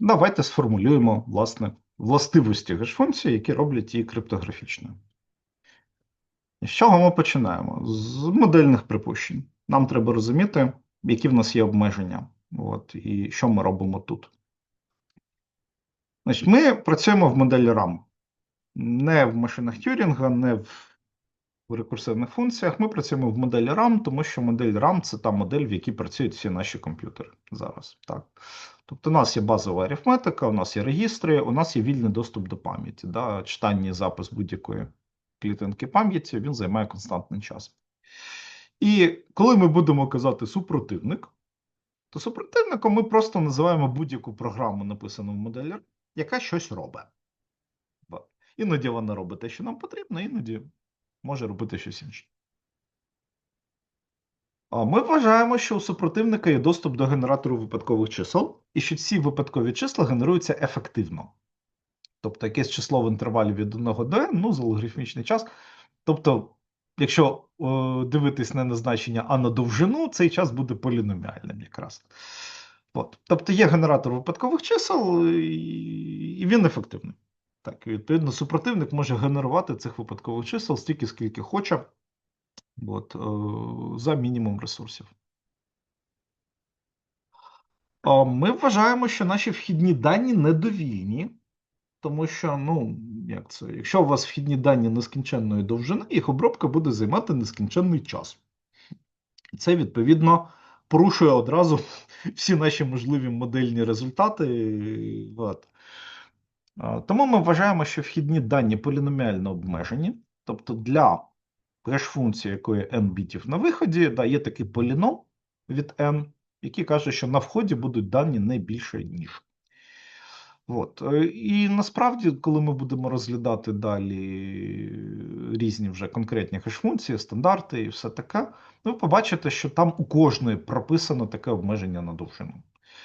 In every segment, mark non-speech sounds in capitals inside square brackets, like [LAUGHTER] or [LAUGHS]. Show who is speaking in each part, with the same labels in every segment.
Speaker 1: Давайте сформулюємо власне властивості геш-функції, які роблять її криптографічною. З чого ми починаємо? З модельних припущень. Нам треба розуміти, які в нас є обмеження, от, і що ми робимо тут. Значить, Ми працюємо в моделі RAM. Не в машинах Тюрінга, не в рекурсивних функціях. Ми працюємо в моделі RAM, тому що модель RAM це та модель, в якій працюють всі наші комп'ютери зараз. Так. Тобто, у нас є базова арифметика, у нас є регістри, у нас є вільний доступ до пам'яті. Да? Читання і запис будь-якої клітинки пам'яті він займає константний час. І коли ми будемо казати супротивник, то супротивником ми просто називаємо будь-яку програму, написану в моделі, яка щось робить. Іноді вона робить те, що нам потрібно, іноді може робити щось інше. Ми вважаємо, що у супротивника є доступ до генератору випадкових чисел, і що ці випадкові числа генеруються ефективно. Тобто якесь число в інтервалі від 1 до n, ну, за логарифмічний час. Тобто, якщо о, дивитись не на значення, а на довжину, цей час буде поліноміальним якраз. От. Тобто є генератор випадкових чисел, і він ефективний. Так, відповідно, супротивник може генерувати цих випадкових чисел стільки, скільки хоче, от, е, за мінімум ресурсів. Ми вважаємо, що наші вхідні дані недовільні, тому що, ну, як це, якщо у вас вхідні дані нескінченної довжини, їх обробка буде займати нескінченний час. Це, відповідно, порушує одразу [LAUGHS] всі наші можливі модельні результати. От. Тому ми вважаємо, що вхідні дані поліноміально обмежені. Тобто для хеш-функції, якої n бітів на виході, да, є такий поліном від n, який каже, що на вході будуть дані не більше, ніж. От. Е, і насправді, коли ми будемо розглядати далі різні вже конкретні хеш-функції, стандарти і все таке, ви побачите, що там у кожної прописано таке обмеження на довжину.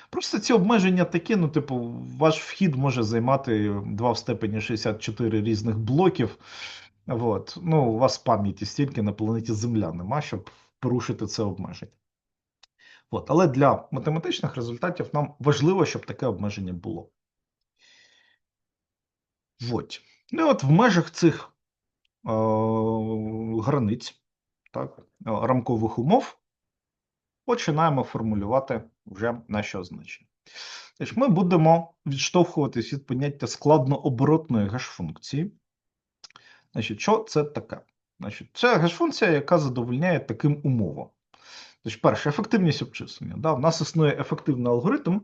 Speaker 1: Просто ці обмеження такі, ну, типу, ваш вхід може займати 2 в степені 64 різних блоків. От. Ну, У вас пам'яті стільки на планеті Земля нема, щоб порушити це обмеження. От. Але для математичних результатів нам важливо, щоб таке обмеження було. От. Ну, от в межах цих е, границь, так, рамкових умов починаємо формулювати вже наші означення. Тож ми будемо відштовхуватись від поняття складнооборотної геш-функції. Значить, Що це таке? Значить, Це геш-функція, яка задовольняє таким умовам. Тож, перше, ефективність обчислення. Да? У нас існує ефективний алгоритм.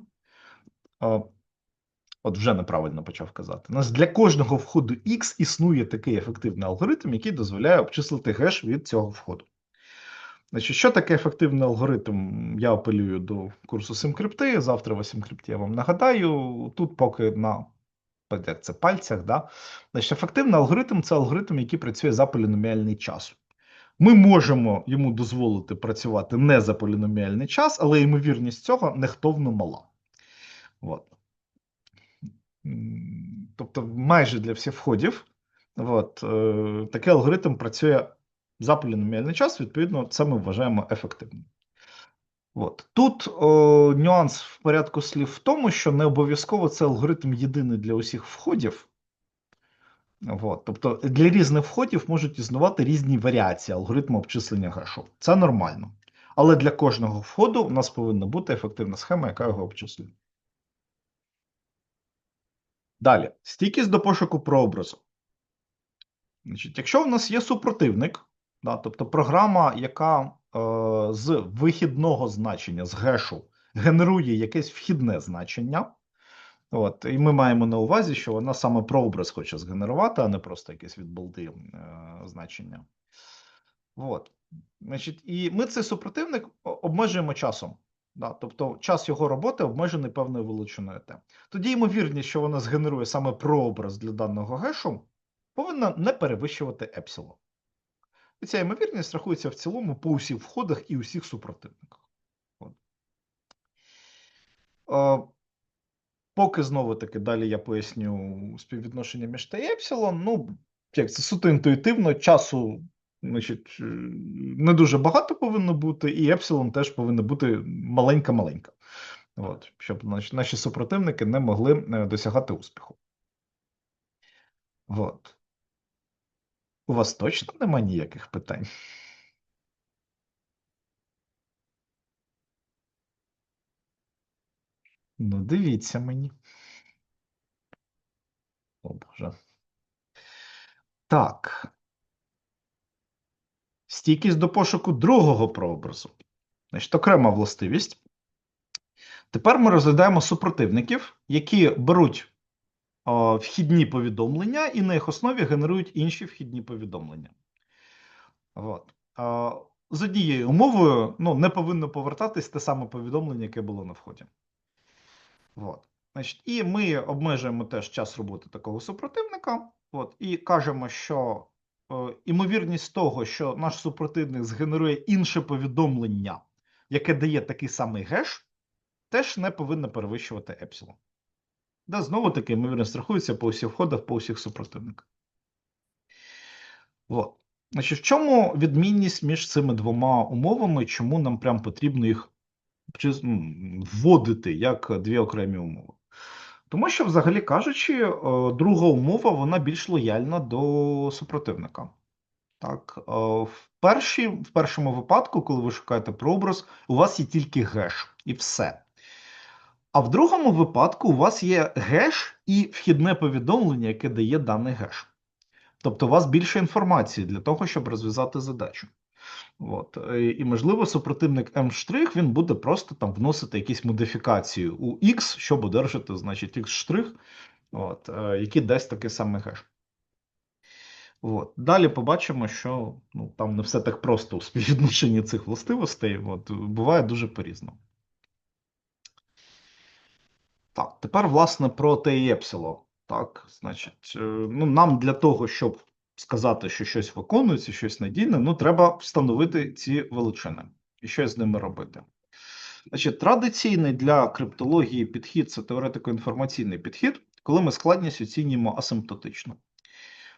Speaker 1: От вже неправильно почав казати. У нас для кожного входу X існує такий ефективний алгоритм, який дозволяє обчислити геш від цього входу. Значить, Що таке ефективний алгоритм? Я апелюю до курсу Симкрипти. Завтра в Симкрипті я вам нагадаю. Тут поки на як це, пальцях. Да? Значить, Ефективний алгоритм це алгоритм, який працює за поліноміальний час. Ми можемо йому дозволити працювати не за поліноміальний час, але ймовірність цього нехтовно мала. От. Тобто, майже для всіх входів от, е, такий алгоритм працює за поліноміальний час, відповідно, це ми вважаємо ефективним. От. Тут о, нюанс в порядку слів в тому, що не обов'язково це алгоритм єдиний для усіх входів. От. Тобто для різних входів можуть існувати різні варіації алгоритму обчислення гешу. Це нормально. Але для кожного входу у нас повинна бути ефективна схема, яка його обчислює. Далі, стійкість до пошуку прообразу. Значить, Якщо у нас є супротивник, Да, Тобто програма, яка е, з вихідного значення, з гешу, генерує якесь вхідне значення. От, І ми маємо на увазі, що вона саме прообраз хоче згенерувати, а не просто якесь від балди е, значення. От. Значить, І ми цей супротивник обмежуємо часом. Да, Тобто час його роботи обмежений певною величиною Т. Тоді ймовірність, що вона згенерує саме прообраз для даного гешу, повинна не перевищувати епсилон. І ця ймовірність рахується в цілому по усіх входах і усіх супротивниках. От. Е, поки знову-таки далі я поясню співвідношення між Т і Епсилон. Ну, як це суто інтуїтивно, часу значить, не дуже багато повинно бути, і Епсилон теж повинна бути маленька-маленька. От, щоб наші супротивники не могли е, досягати успіху. От. У вас точно нема ніяких питань? Ну, дивіться мені. О, Боже. Так. Стійкість до пошуку другого прообразу. Значить, окрема властивість. Тепер ми розглядаємо супротивників, які беруть вхідні повідомлення і на їх основі генерують інші вхідні повідомлення. От. З однією умовою ну, не повинно повертатись те саме повідомлення, яке було на вході. От. Значить, І ми обмежуємо теж час роботи такого супротивника. От, І кажемо, що е, імовірність того, що наш супротивник згенерує інше повідомлення, яке дає такий самий геш, теж не повинна перевищувати епсилон. Да, знову таки, ймовірність рахується по усіх входах, по усіх супротивниках. От. Значить, в чому відмінність між цими двома умовами, чому нам прям потрібно їх вводити як дві окремі умови? Тому що, взагалі кажучи, е, друга умова вона більш лояльна до супротивника. Так, е, в першій, в першому випадку, коли ви шукаєте прообраз, у вас є тільки геш і все. А в другому випадку у вас є геш і вхідне повідомлення, яке дає даний геш. Тобто у вас більше інформації для того, щоб розв'язати задачу. От. І, можливо, супротивник М' він буде просто там вносити якісь модифікації у X, щоб одержати, значить, X', от, е, який дасть такий самий геш. От. Далі побачимо, що ну, там не все так просто у співвідношенні цих властивостей. От, Буває дуже по-різному. Так, тепер, власне, про те і. Так, значить, е, ну, нам для того, щоб сказати, що щось виконується, щось надійне, ну, треба встановити ці величини і щось з ними робити. Значить, Традиційний для криптології підхід це теоретико-інформаційний підхід, коли ми складність оцінюємо асимптотично.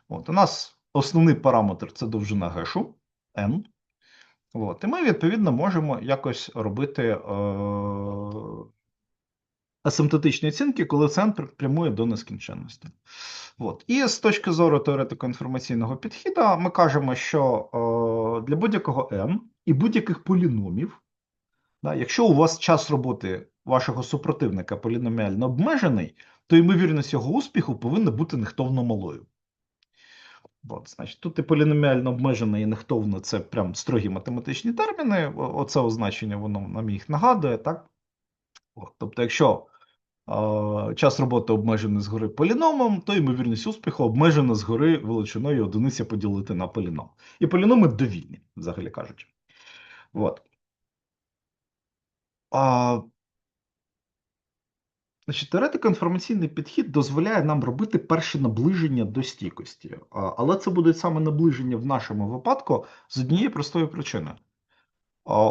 Speaker 1: От, У нас основний параметр це довжина гешу n. От, І ми, відповідно, можемо якось робити е, асимптотичні оцінки, коли центр прямує до нескінченності. От. І з точки зору теоретико-інформаційного підхіду, ми кажемо, що е, для будь-якого n і будь-яких поліномів, да, якщо у вас час роботи вашого супротивника поліноміально обмежений, то ймовірність його успіху повинна бути нехтовно малою. От, значить, Тут і поліноміально обмежене і нехтовно це прям строгі математичні терміни. Оце означення воно нам їх нагадує. так? От, Тобто, якщо час роботи обмежений згори поліномом, то ймовірність успіху обмежена згори величиною одиниця поділити на поліном. І поліноми довільні, взагалі кажучи. От. А, Значить, Теоретико-інформаційний підхід дозволяє нам робити перше наближення до стійкості. Але це буде саме наближення в нашому випадку з однієї простої причини.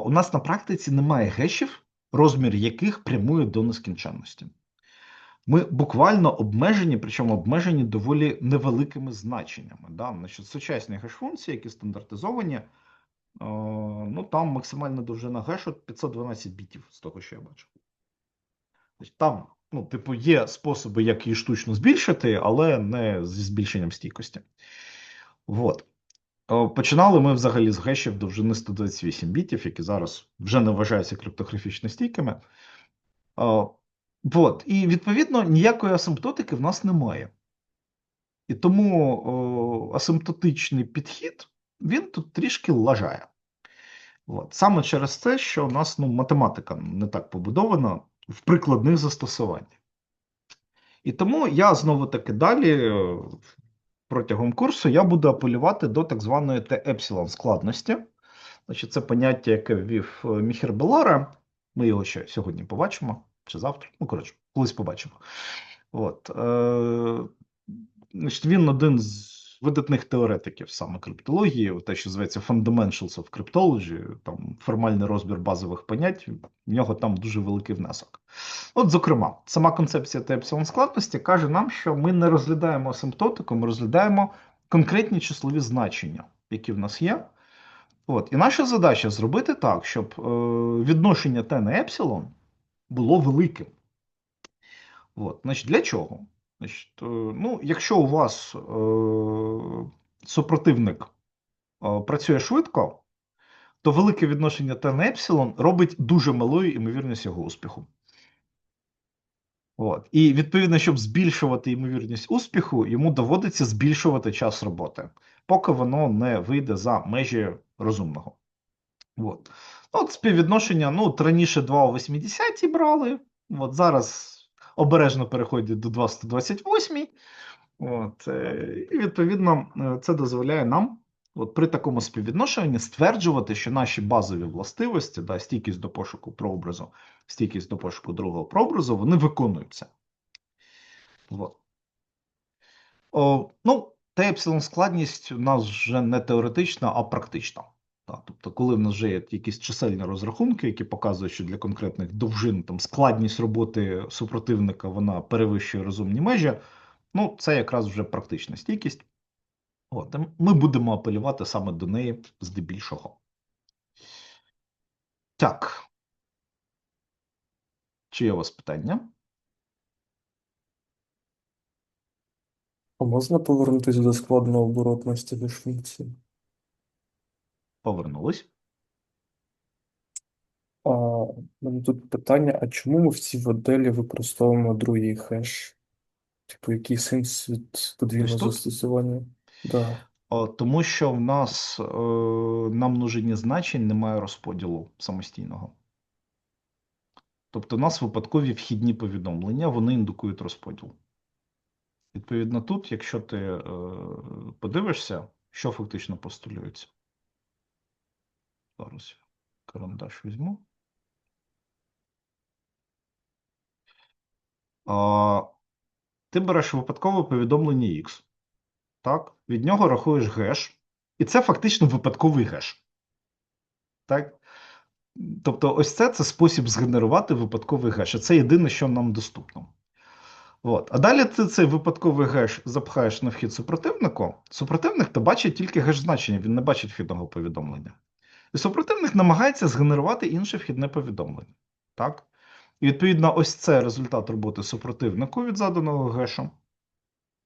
Speaker 1: У нас на практиці немає гешів, розмір яких прямує до нескінченності. Ми буквально обмежені, причому обмежені доволі невеликими значеннями. Да? Значить, Сучасні геш-функції, які стандартизовані, е, ну там максимальна довжина гешу 512 бітів, з того, що я бачу. Там, ну, типу, є способи, як її штучно збільшити, але не зі збільшенням стійкості. От. Е, починали ми взагалі з гешів довжини 128 бітів, які зараз вже не вважаються криптографічно стійкими. Е, От. І відповідно ніякої асимптотики в нас немає. І тому о, асимптотичний підхід він тут трішки лажає. От. Саме через те, що у нас ну, математика не так побудована в прикладних застосуваннях. І тому я знову таки далі протягом курсу я буду апелювати до так званої Т-епсилон складності. Значить, Це поняття, яке ввів е, Міхер Белара. Ми його ще сьогодні побачимо чи завтра. Ну, коротше, колись побачимо. От. Е, значить, Він один з видатних теоретиків саме криптології, те, що зветься Fundamentals of Cryptology, там формальний розбір базових понять, в нього там дуже великий внесок. От, зокрема, сама концепція та епсилон складності каже нам, що ми не розглядаємо асимптотику, ми розглядаємо конкретні числові значення, які в нас є. От. І наша задача зробити так, щоб е, відношення Т на епсилон було великим. От, значить, Для чого? Значить, е, ну, Якщо у вас е, супротивник е, працює швидко, то велике відношення Т епсилон робить дуже малою ймовірність його успіху. От. І відповідно, щоб збільшувати ймовірність успіху, йому доводиться збільшувати час роботи, поки воно не вийде за межі розумного. От. Ну, от Співвідношення, ну, от раніше 2 у 80 брали, от зараз обережно переходять до 2 128. От, е, І відповідно е, це дозволяє нам от при такому співвідношенні стверджувати, що наші базові властивості, да, стійкість до пошуку прообразу, стійкість до пошуку другого прообразу, вони виконуються. От. О, ну, Та епсилон складність у нас вже не теоретична, а практична. Так, тобто, коли в нас вже є якісь чисельні розрахунки, які показують, що для конкретних довжин там складність роботи супротивника вона перевищує розумні межі, ну це якраз вже практична стійкість. От, Ми будемо апелювати саме до неї здебільшого. Так. Чи є у вас питання?
Speaker 2: А можна повернутися до складнооборотності дефініції?
Speaker 1: Повернулись.
Speaker 2: А, мене тут питання: а чому ми в цій моделі використовуємо другий хеш? Типу, який сенс від подвійного
Speaker 1: Ось тут?
Speaker 2: застосування? Да.
Speaker 1: Тому що в нас е, на множині значень немає розподілу самостійного. Тобто, у нас випадкові вхідні повідомлення, вони індукують розподіл. Відповідно, тут, якщо ти е, подивишся, що фактично постулюється. Зараз карандаш візьму. А, ти береш випадкове повідомлення X. Так? Від нього рахуєш геш. І це фактично випадковий геш. Так? Тобто, ось це це спосіб згенерувати випадковий геш. І це єдине, що нам доступно. От. А далі ти цей випадковий геш запхаєш на вхід супротивнику. Супротивник то бачить тільки геш значення, він не бачить вхідного повідомлення. І супротивник намагається згенерувати інше вхідне повідомлення. Так? І відповідно, ось це результат роботи супротивнику від заданого гешу.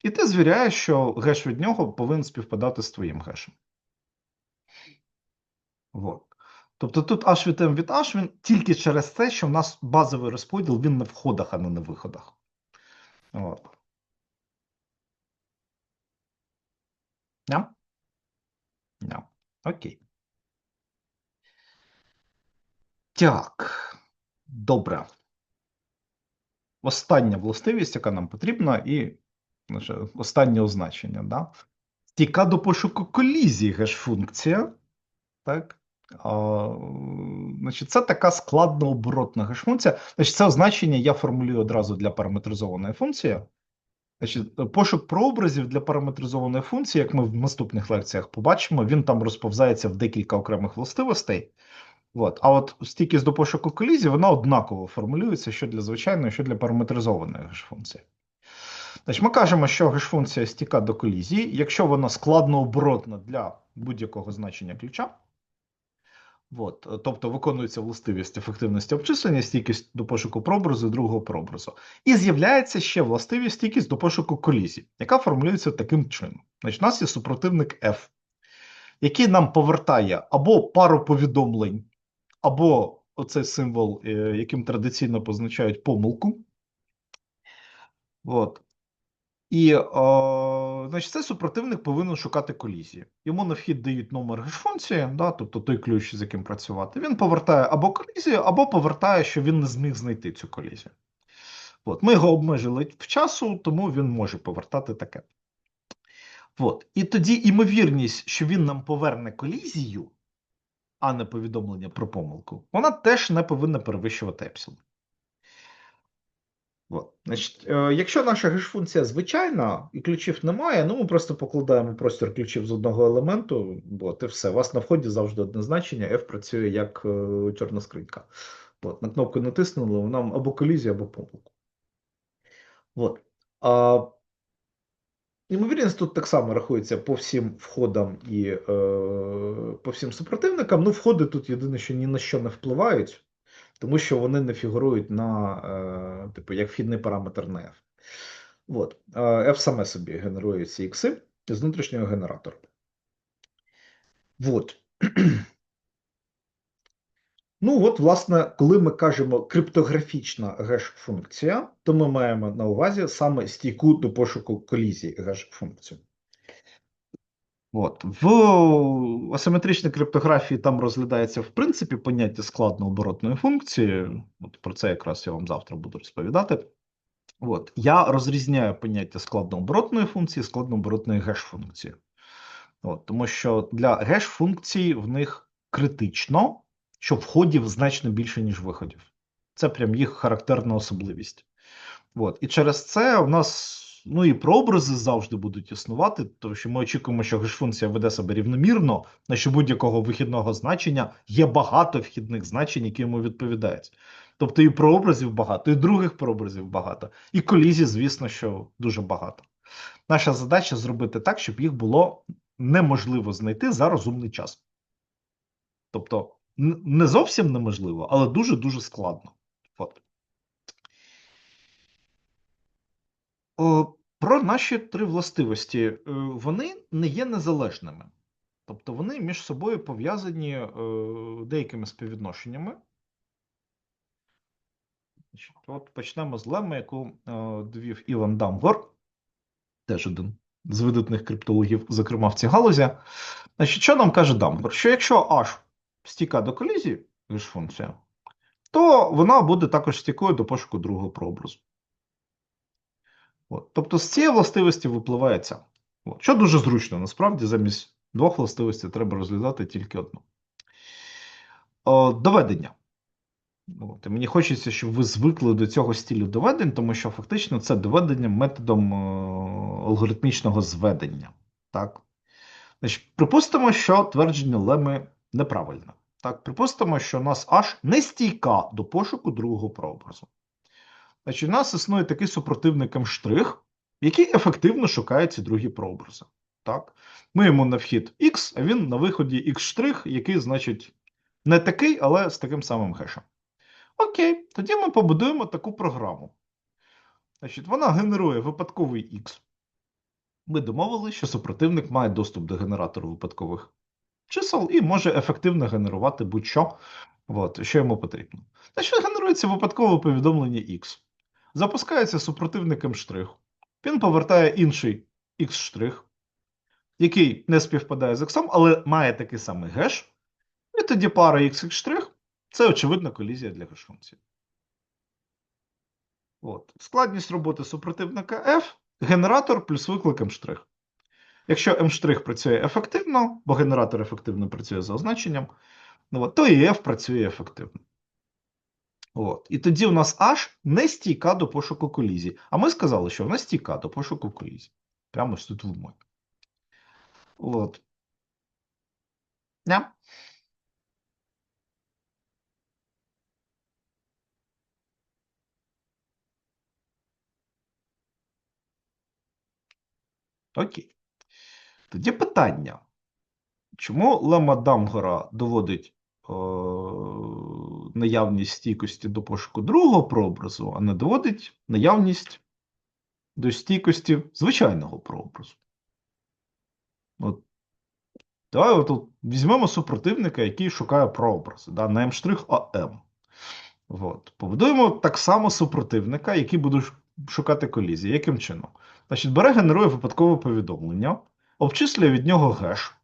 Speaker 1: І ти звіряєш, що геш від нього повинен співпадати з твоїм гешем. От. Тобто тут H від M від H він тільки через те, що в нас базовий розподіл він на входах, а не на виходах. От. Yeah? Yeah. Окей. Так. Добре. Остання властивість, яка нам потрібна, і наше останнє означення. Да? Стійка до пошуку колізії геш-функція. Так? А, значить, Це така складнооборотна геш-функція. Значить, Це означення я формулюю одразу для параметризованої функції. Значить, Пошук прообразів для параметризованої функції, як ми в наступних лекціях побачимо, він там розповзається в декілька окремих властивостей. От. А от стійкість до пошуку колізії, вона однаково формулюється що для звичайної, що для параметризованої геш-функції. Значить, Ми кажемо, що геш-функція стіка до колізії, якщо вона складнооборотна для будь-якого значення ключа. От, тобто виконується властивість ефективності обчислення, стійкість до пошуку прообразу другого прообразу. І з'являється ще властивість стійкість до пошуку колізії, яка формулюється таким чином. Значить, У нас є супротивник F, який нам повертає або пару повідомлень, або оцей символ, е, яким традиційно позначають помилку. От. І о, значить, цей супротивник повинен шукати колізії. Йому на вхід дають номер геш-функції, да, тобто той ключ, з яким працювати. Він повертає або колізію, або повертає, що він не зміг знайти цю колізію. От. Ми його обмежили в часу, тому він може повертати таке. От. І тоді імовірність, що він нам поверне колізію, а не повідомлення про помилку, вона теж не повинна перевищувати епсилон. Значить, е, Якщо наша геш-функція звичайна і ключів немає, ну ми просто покладаємо простір ключів з одного елементу, от, і все. У вас на вході завжди одне значення, F працює як е, чорна скринька. От, на кнопку натиснули, нам або колізію, або помилку. От. А, Ймовірність тут так само рахується по всім входам і е, по всім супротивникам. Ну, входи тут єдине, що ні на що не впливають. тому що вони не фігурують на, е, типу, як вхідний параметр на F. От. Е, F саме собі генерує ці ікси з внутрішнього генератора. От. Ну, от, власне, коли ми кажемо криптографічна геш-функція, то ми маємо на увазі саме стійку до пошуку колізії геш-функцію. От. В асиметричній криптографії там розглядається, в принципі, поняття складнооборотної функції. От про це якраз я вам завтра буду розповідати. От. Я розрізняю поняття складнооборотної функції, складнооборотної геш-функції. От, тому що для геш-функцій в них критично, що входів значно більше, ніж виходів. Це прям їх характерна особливість. От. І через це в нас ну і прообрази завжди будуть існувати, тому що ми очікуємо, що геш-функція веде себе рівномірно, на що будь-якого вихідного значення є багато вхідних значень, які йому відповідають. Тобто і прообразів багато, і других прообразів багато, і колізій, звісно, що дуже багато. Наша задача зробити так, щоб їх було неможливо знайти за розумний час. Тобто, не зовсім неможливо, але дуже-дуже складно. От. О, про наші три властивості. Е, Вони не є незалежними. Тобто вони між собою пов'язані е, деякими співвідношеннями. От почнемо з леми, яку е, довів Іван Дамгор, теж один з видатних криптологів, зокрема в цій галузі. Значить, що нам каже Дамгор? Що якщо H стіка до колізії, ж функція, то вона буде також стікою до пошуку другого прообразу. От. Тобто з цієї властивості випливає ця. От. Що дуже зручно, насправді, замість двох властивостей треба розглядати тільки одну. О, доведення. От. І мені хочеться, щоб ви звикли до цього стилю доведень, тому що фактично це доведення методом е, алгоритмічного зведення. Так? Значить, припустимо, що твердження леми неправильне. Так, припустимо, що у нас H не стійка до пошуку другого прообразу. Значить, у нас існує такий супротивник М', який ефективно шукає ці другі прообрази. Так? Ми йому на вхід X, а він на виході X', який, значить, не такий, але з таким самим хешем. Окей, тоді ми побудуємо таку програму. Значить, вона генерує випадковий X. Ми домовилися, що супротивник має доступ до генератору випадкових чисел і може ефективно генерувати будь-що, от, що йому потрібно. Значить, генерується випадкове повідомлення X. Запускається супротивником штрих. Він повертає інший X', який не співпадає з X, але має такий самий геш. І тоді пара X' це очевидна колізія для геш-функції. От. Складність роботи супротивника F генератор плюс виклик М'. Якщо М' працює ефективно, бо генератор ефективно працює за означенням, ну, то і F працює ефективно. От. І тоді у нас H не стійка до пошуку колізій. А ми сказали, що вона стійка до пошуку колізій. Прямо ось тут в умові. От. Не? Окей. Тоді питання. Чому лема Дамгора доводить е, наявність стійкості до пошуку другого прообразу, а не доводить наявність до стійкості звичайного прообразу? От. Давай от, візьмемо супротивника, який шукає прообрази, да, не М', а М. От. Побудуємо так само супротивника, який буде шукати колізії. Яким чином? Значить, бере, генерує випадкове повідомлення, обчислює від нього геш,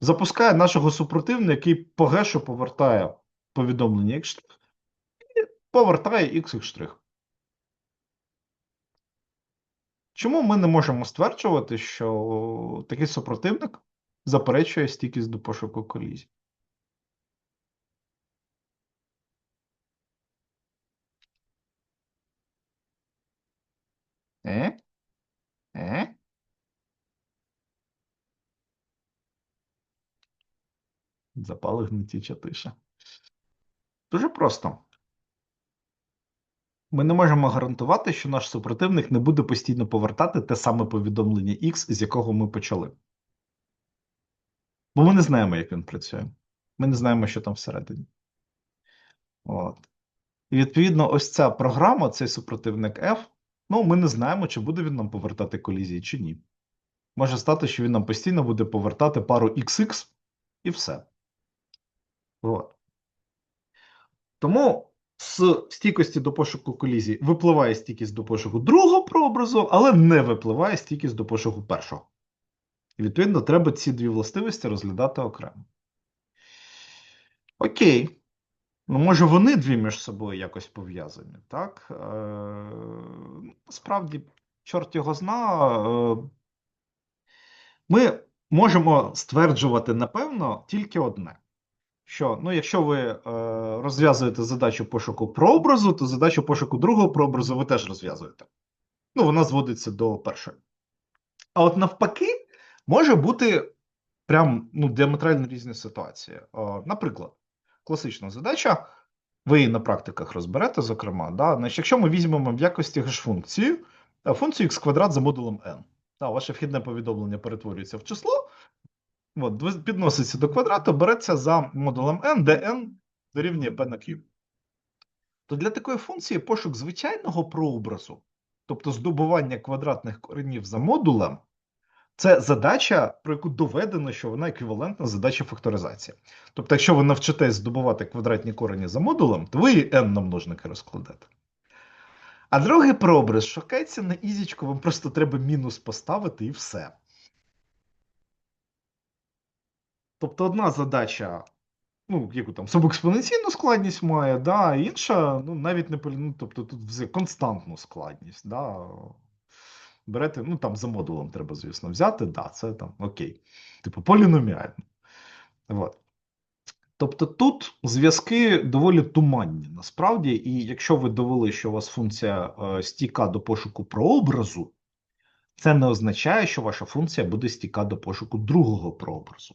Speaker 1: запускає нашого супротивника, який по гешу повертає повідомлення X' і повертає XX'. Чому ми не можемо стверджувати, що такий супротивник заперечує стійкість до пошуку колізій? Е? Е? Запали гнетюча тиша. Дуже просто. Ми не можемо гарантувати, що наш супротивник не буде постійно повертати те саме повідомлення X, з якого ми почали. Бо ми не знаємо, як він працює. Ми не знаємо, що там всередині. От. І відповідно, ось ця програма, цей супротивник F, ну, ми не знаємо, чи буде він нам повертати колізії, чи ні. Може стати, що він нам постійно буде повертати пару XX і все. От. Тому з стійкості до пошуку колізій випливає стійкість до пошуку другого прообразу, але не випливає стійкість до пошуку першого. І відповідно, треба ці дві властивості розглядати окремо. Окей. Ну, може, вони дві між собою якось пов'язані, так? Е, чорт його зна. Е, ми можемо стверджувати, напевно, тільки одне: що ну, якщо ви е, розв'язуєте задачу пошуку прообразу, то задачу пошуку другого прообразу ви теж розв'язуєте. Ну, вона зводиться до першої. А от навпаки, може бути прям ну, діаметрально різні ситуації. Е, наприклад, класична задача. Ви її на практиках розберете, зокрема, да? Значить, якщо ми візьмемо в якості геш-функцію, функцію x квадрат за модулем n. Та, ваше вхідне повідомлення перетворюється в число, от, підноситься до квадрату, береться за модулем n, де n дорівнює p на q. То для такої функції пошук звичайного прообразу, тобто здобування квадратних коренів за модулем, це задача, про яку доведено, що вона еквівалентна задачі факторизації. Тобто, якщо ви навчитесь здобувати квадратні корені за модулем, то ви і n на множники розкладете. А другий прообраз шукається на ізічку, вам просто треба мінус поставити і все. Тобто, одна задача, ну, яку там субекспоненційну складність має, да, інша, ну, навіть не ну, тобто тут константну складність. Да. Берете, ну там за модулем треба, звісно, взяти, да, це там окей. Типу поліноміально. От. Тобто тут зв'язки доволі туманні насправді, і якщо ви довели, що у вас функція е, стійка до пошуку прообразу, це не означає, що ваша функція буде стійка до пошуку другого прообразу.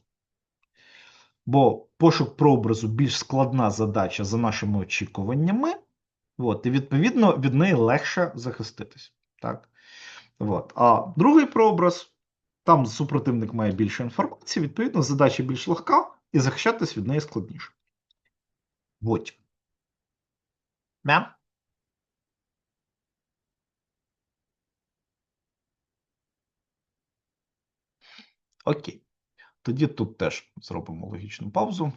Speaker 1: Бо пошук прообразу більш складна задача за нашими очікуваннями, от, і відповідно від неї легше захиститись. Так? От. А другий прообраз, там супротивник має більше інформації, відповідно, задача більш легка, і захищатись від неї складніше. От. Мя? Окей. Тоді тут теж зробимо логічну паузу.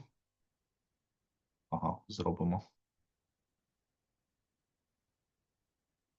Speaker 1: Ага, зробимо.